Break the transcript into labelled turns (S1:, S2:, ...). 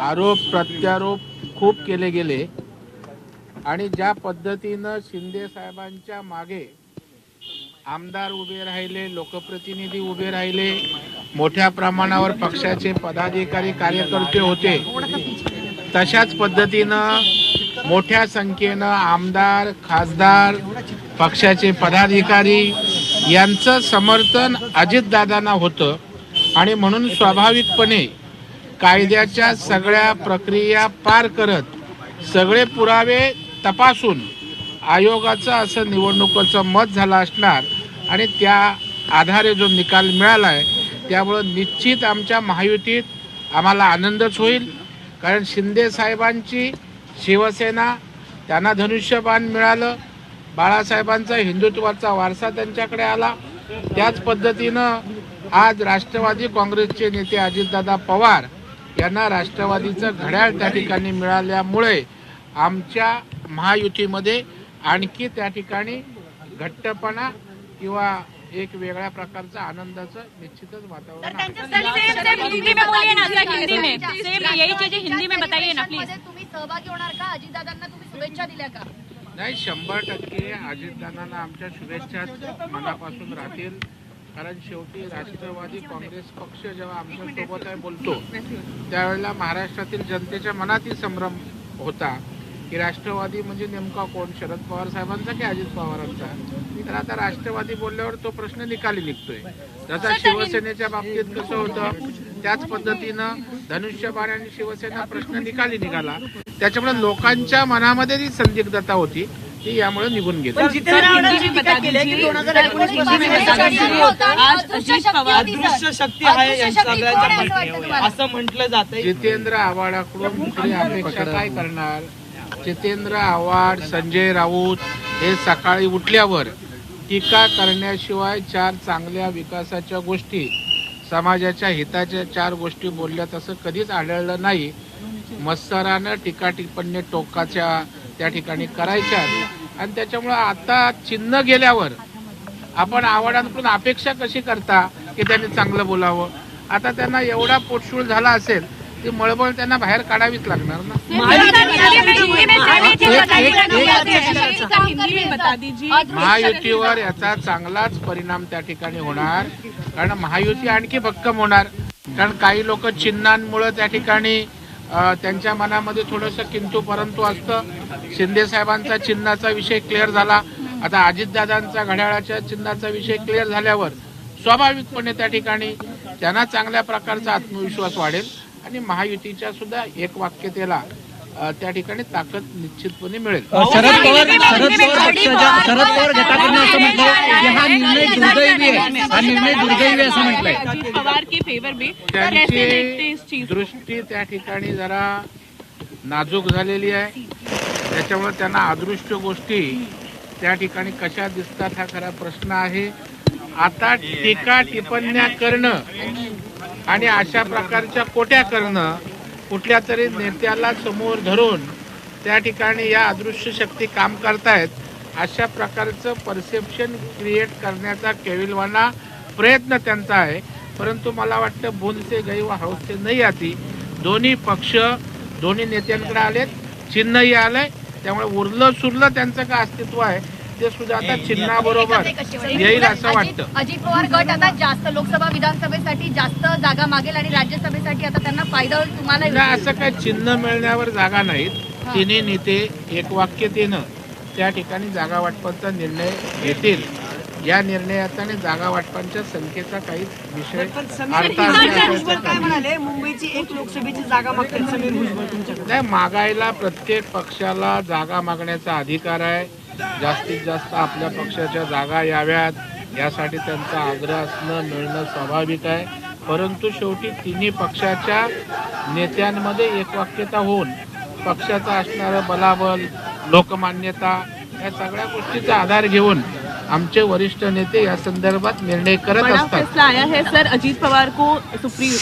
S1: आरोप प्रत्यारोप खूप केले गेले. आणि ज्या पद्धतीनं शिंदे साहेबांच्या मागे आमदार उभे राहिले लोकप्रतिनिधी उभे राहिले मोठ्या प्रमाणावर पक्षाचे पदाधिकारी कार्यकर्ते होते तशाच पद्धतीनं मोठ्या संख्येनं आमदार खासदार पक्षाचे पदाधिकारी यांचं समर्थन अजितदादांना होतं. आणि म्हणून स्वाभाविकपणे कायद्याच्या सगळ्या प्रक्रिया पार करत सगळे पुरावे तपासून आयोगाचं असं निवडणुकीचं मत झालं असणार आणि त्या आधारे जो निकाल मिळाला आहे त्यामुळं निश्चित आमच्या महायुतीत आम्हाला आनंदच होईल. कारण शिंदे साहेबांची शिवसेना त्यांना धनुष्यबाण मिळालं बाळासाहेबांचा हिंदुत्वाचा वारसा त्यांच्याकडे आला. त्याच पद्धतीनं आज राष्ट्रवादी काँग्रेसचे नेते अजितदादा पवार यांना राष्ट्रवादीचं घड्याळ त्या ठिकाणी मिळाल्यामुळे आमच्या महायुतीमध्ये आणखी त्या ठिकाणी घट्टपणा किंवा एक वेगळ्या प्रकारचं आनंदाचं निश्चितच वातावरण आहे.
S2: सेम सेम हिंदी में बोलिए ना सर हिंदी में सेम यही चीजें हिंदी में बताइए ना
S3: प्लीजमध्ये तुम्ही सहभागी होणार का? अजितदादांना तुम्ही शुभेच्छा दिल्या का?
S1: नाही शंभर टक्के अजितदादांना आमच्या शुभेच्छाच मनापासून राहतील. कारण शेवटी राष्ट्रवादी काँग्रेस पक्ष जेव्हा आमच्यासोबत आहे बोलतो त्यावेळेला महाराष्ट्रातील जनतेच्या मनातही संभ्रम होता की राष्ट्रवादी म्हणजे नेमका कोण? शरद पवार साहेबांचा की अजित पवारांचा? तर आता राष्ट्रवादी बोलल्यावर तो प्रश्न निकाली निघतोय. जसा शिवसेनेच्या बाबतीत कसं होतं? त्याच पद्धतीनं धनुष्यबाण आणि शिवसेना प्रश्न निकाली निघाला. त्याच्यामुळे लोकांच्या मनामध्ये जी संदिग्धता होती. ती यामुळे निघून गेली.
S4: अदृश्य शक्ती आहे.
S3: असं
S4: सगळ्यांच्या म्हटलं जातंय.
S1: जितेंद्र आव्हाडाकडून दुसरी अपेक्षा काय करणार? जितेंद्र आव्हाड संजय राऊत हे सकाळी उठल्यावर टीका करण्याशिवाय चार चांगल्या विकासाच्या गोष्टी समाजाच्या हिताच्या चार गोष्टी बोलल्यात असं कधीच आढळलं नाही. मत्सरानं टीका टिप्पणी टोकाच्या त्या ठिकाणी करायच्या आणि त्याच्यामुळं आता चिन्ह गेल्यावर आपण आव्हाडांकडून अपेक्षा कशी करता की त्यांनी चांगलं बोलावं? आता त्यांना एवढा पोटशूळ झाला असेल ती मळबळ त्यांना बाहेर काढावीच लागणार ना. महायुतीवर याचा चांगलाच परिणाम त्या ठिकाणी होणार. कारण महायुती आणखी भक्कम होणार. कारण काही लोक चिन्हांमुळे त्या ठिकाणी त्यांच्या मनामध्ये थोडंसं किंतु परंतु असतं. शिंदे साहेबांचा चिन्हाचा विषय क्लिअर झाला. आता अजितदादांचा घड्याळाच्या चिन्हाचा विषय क्लिअर झाल्यावर स्वाभाविकपणे त्या ठिकाणी त्यांना चांगल्या प्रकारचा आत्मविश्वास वाढेल. आणि महायुतीच्या सुद्धा एक वाक्यतेला त्या ठिकाणी ताकद निश्चितपणे मिळेल
S5: शरद पवार शरद पवार पक्षाच्या शरद पवार गटाकडनं असं म्हटलं की हा निर्णय दुर्दैवी आहे हा निर्णय दुर्दैवी असं म्हटलंय
S1: त्यांची? दृष्टी त्या ठिकाणी जरा नाजूक झालेली आहे त्याच्यामुळे त्यांना अदृश्य गोष्टी त्या ठिकाणी कशा दिसतात हा खरा प्रश्न आहे आता टीका टिप्पण्या करणं आणि अशा प्रकारच्या कोट्या करणं कुठल्या तरी नेत्याला समोर धरून त्या ठिकाणी या अदृश्य शक्ती काम करतायत अशा प्रकारचं परसेप्शन क्रिएट करण्याचा केविलवाना प्रयत्न त्यांचा आहे. परंतु मला वाटतं बुंद गई व नाही आती. दोन्ही पक्ष दोन्ही नेत्यांकडे आलेत चिन्हही आलंय. त्यामुळे उरलं सुरलं त्यांचं काय अस्तित्व आहे? ते सुद्धा आता चिन्हाबरोबर येईल. असं वाटतं.
S3: अजित पवार गट आता जास्त लोकसभा विधानसभेसाठी जास्त जागा मागेल आणि राज्यसभेसाठी आता त्यांना फायदा होईल तुम्हाला
S1: असं काय चिन्ह मिळण्यावर जागा नाहीत. तिन्ही नेते एकवाक्यतेनं त्या ठिकाणी जागा वाटपाचा निर्णय घेतील. या निर्णयाचा आणि जागा वाटपांच्या संख्येचा काही विषय
S4: मुंबईची एक लोकसभेची जागा
S1: नाही मागायला प्रत्येक पक्षाला जागा मागण्याचा अधिकार आहे. जास्तीत जास्त आपल्या पक्षाच्या जागा याव्यात. यासाठी त्यांचा आग्रह असणं मिळणं स्वाभाविक आहे. परंतु शेवटी तिन्ही पक्षाच्या नेत्यांमध्ये एकवाक्यता होऊन पक्षाचं असणारं बलाबल लोकमान्यता या सगळ्या गोष्टीचा आधार घेऊन आमचे वरिष्ठ नेते या संदर्भात निर्णय करत असतात.
S2: है सर अजीत पवार को सुप्रीम